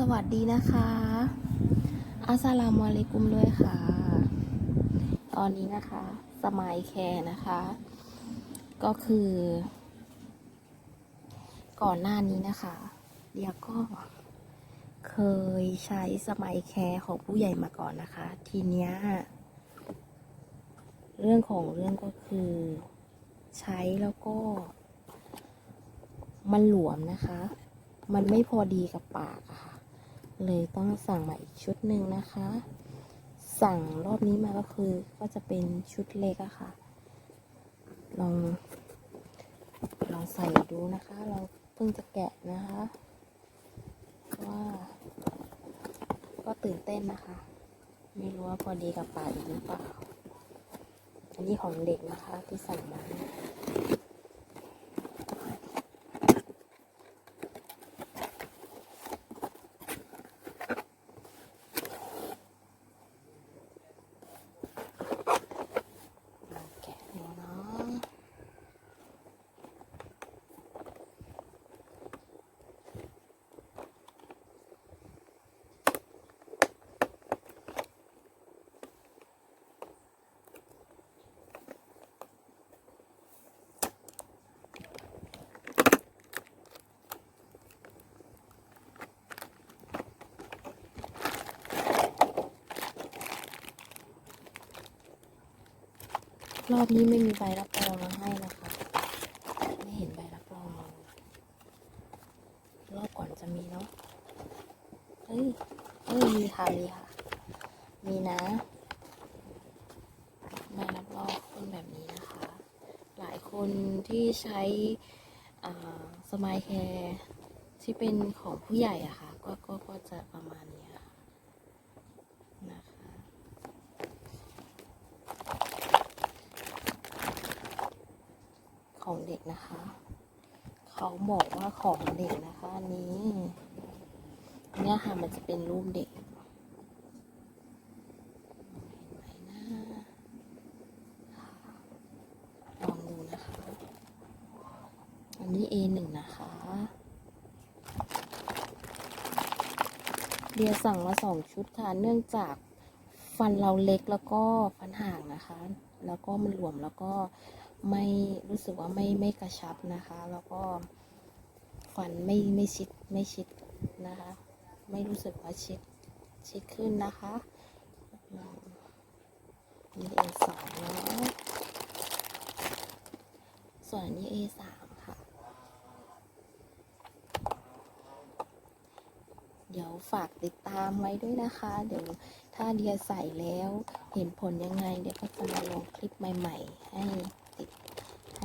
สวัสดีนะคะ อัสสลามุอะลัยกุมด้วยค่ะ ตอนนี้นะคะ สมายแคร์นะคะ ก็คือ ก่อนหน้านี้นะคะเดียก็เคยใช้สมัยแคร์ของผู้ใหญ่มาก่อนนะคะ ทีเนี้ย เรื่องของเรื่องก็คือ ใช้แล้วก็ มันหลวมนะคะ มันไม่พอดีกับปากอะค่ะ เลยต้องสั่งมาอีกชุดหนึ่งนะคะ สั่งรอบนี้มาก็คือก็จะเป็นชุดเล็กอะค่ะ ลอง ลองใส่ดูนะคะ เราเพิ่งจะแกะนะคะ ว่า ก็ตื่นเต้นนะคะ ไม่รู้ว่าพอดีกับปากอีกหรือเปล่า อันนี้ของเด็กนะคะที่สั่งมาแกะดูเนาะ รอบนี้ไม่มีใบรับรองมาให้นะคะ ไม่เห็นใบรับรอง รอบก่อนจะมีเนาะ เฮ้ย เอ้ยมีค่ะ มีค่ะ มีนะใบรับรองเป็นแบบนี้นะคะ หลายคนที่ใช้สมายแคร์ที่เป็นของผู้ใหญ่อะค่ะ ก็ก็ก็จะประมาณนี้ค่ะ ของเด็กนะคะ เขาบอกว่าของเด็กนะคะอันนี้เนี่ยค่ะมันจะเป็นรูปเด็กเห็นไหมนะลองดูนะคะ อันนี้ A1 นะคะเดียสั่งมาสองชุดค่ะ เนื่องจากฟันเราเล็กแล้วก็ฟันห่างนะคะ แล้วก็มันหลวมแล้วก็ ไม่รู้สึกว่าไม่ไม่กระชับนะคะ แล้วก็ฟันไม่ไม่ชิดไม่ชิดนะคะ ไม่รู้สึกว่าชิดชิดขึ้นนะคะอืมนี่ A สองเนาะส่วนนี้ A สามค่ะ เดี๋ยวฝากติดตามไว้ด้วยนะคะ เดี๋ยวถ้าเดียใส่แล้วเห็นผลยังไง เดี๋ยวก็จะมาลงคลิปใหม่ ๆ ให้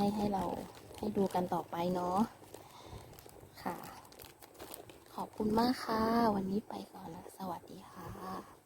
ให้ให้เราให้ดูกันต่อไปเนาะค่ะ ขอบคุณมากค่ะ วันนี้ไปก่อนนะสวัสดีค่ะ